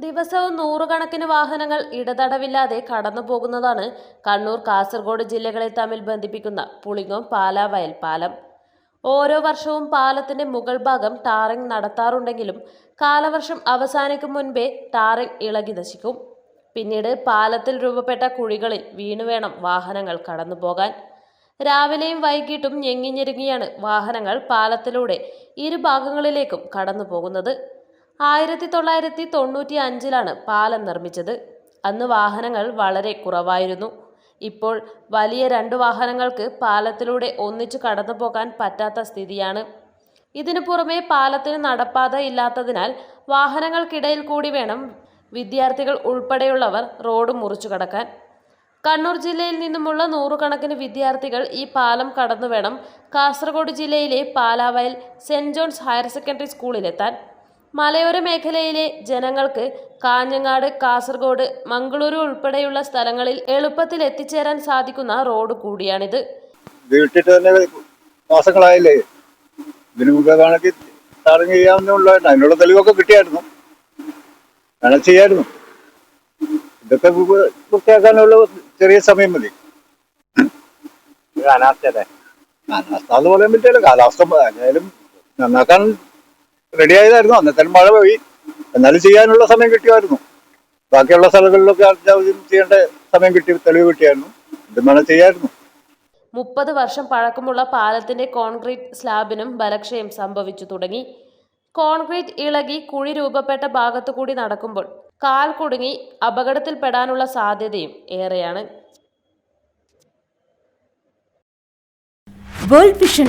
ദിവസവും നൂറുകണക്കിന് വാഹനങ്ങൾ ഇടതടവില്ലാതെ കടന്നു പോകുന്നതാണ് കണ്ണൂർ കാസർഗോഡ് ജില്ലകളെ തമ്മിൽ ബന്ധിപ്പിക്കുന്ന പുളിങ്ങോം പാലാവയൽ പാലം ഓരോ വർഷവും പാലത്തിന്റെ മുകൾ ഭാഗം ടാറിംഗ് നടത്താറുണ്ടെങ്കിലും കാലവർഷം അവസാനിക്കും മുൻപേ ടാറിംഗ് ഇളകി നശിക്കും. പിന്നീട് പാലത്തിൽ രൂപപ്പെട്ട കുഴികളിൽ വീണു വേണം വാഹനങ്ങൾ കടന്നു പോകാൻ രാവിലെയും വൈകിട്ടും ഞെങ്ങിഞ്ഞെരുങ്ങിയാണ് വാഹനങ്ങൾ പാലത്തിലൂടെ ഇരുഭാഗങ്ങളിലേക്കും കടന്നു പോകുന്നത് ആയിരത്തി തൊള്ളായിരത്തി തൊണ്ണൂറ്റി അഞ്ചിലാണ് പാലം നിർമ്മിച്ചത്. അന്ന് വാഹനങ്ങൾ വളരെ കുറവായിരുന്നു. ഇപ്പോൾ വലിയ രണ്ട് വാഹനങ്ങൾക്ക് പാലത്തിലൂടെ ഒന്നിച്ചു കടന്നു പോകാൻ പറ്റാത്ത സ്ഥിതിയാണ്. ഇതിനു പുറമെ പാലത്തിന് നടപ്പാത ഇല്ലാത്തതിനാൽ വാഹനങ്ങൾക്കിടയിൽ കൂടി വേണം വിദ്യാർത്ഥികൾ ഉൾപ്പെടെയുള്ളവർ റോഡ് മുറിച്ചു കടക്കാൻ. കണ്ണൂർ ജില്ലയിൽ നിന്നുമുള്ള നൂറുകണക്കിന് വിദ്യാർത്ഥികൾ ഈ പാലം കടന്നു വേണം കാസർഗോഡ് ജില്ലയിലെ Palavayal Saint John's higher secondary സ്കൂളിലെത്താൻ. മലയോര മേഖലയിലെ ജനങ്ങൾക്ക് കാഞ്ഞങ്ങാട് കാസർഗോഡ് മംഗളൂരു ഉൾപ്പെടെയുള്ള സ്ഥലങ്ങളിൽ എളുപ്പത്തിൽ എത്തിച്ചേരാൻ സാധിക്കുന്ന റോഡ് കൂടിയാണിത്. വീട്ടിട്ട് തന്നെ മാസങ്ങളായില്ലേ? ഇതിനു മുമ്പ് വേണമെങ്കിൽ ടാറിങ് അതിനുള്ള തെളിവൊക്കെ കിട്ടിയായിരുന്നു. വേണം ചെയ്യായിരുന്നു. ഇതൊക്കെ വൃത്തിയാക്കാനുള്ള ചെറിയ സമയം മതി. അനാസ്ഥയല്ലേ അനാസ്ഥ എന്ന് പറയാൻ പറ്റില്ല കാലാവസ്ഥ ഏതായാലും നന്നാക്കാൻ റെഡി ആയതായിരുന്നു അന്നത്തെ മഴ പോയി എന്നാലും ചെയ്യാനുള്ള സമയം കിട്ടിയായിരുന്നു. ബാക്കിയുള്ള സ്ഥലങ്ങളിലൊക്കെ അത്യാവശ്യം ചെയ്യേണ്ട സമയം കിട്ടി തെളിവ് കിട്ടിയായിരുന്നു. ഇതും വേണം ചെയ്യായിരുന്നു. മുപ്പത് വർഷം പഴക്കമുള്ള പാലത്തിന്റെ കോൺക്രീറ്റ് സ്ലാബിനും ബലക്ഷയം സംഭവിച്ചു തുടങ്ങി. കോൺക്രീറ്റ് ഇളകി കുഴി രൂപപ്പെട്ട ഭാഗത്തു കൂടി നടക്കുമ്പോൾ കാൽ കുടുങ്ങി അപകടത്തിൽപ്പെടാനുള്ള സാധ്യതയും ഏറെയാണ്. World vision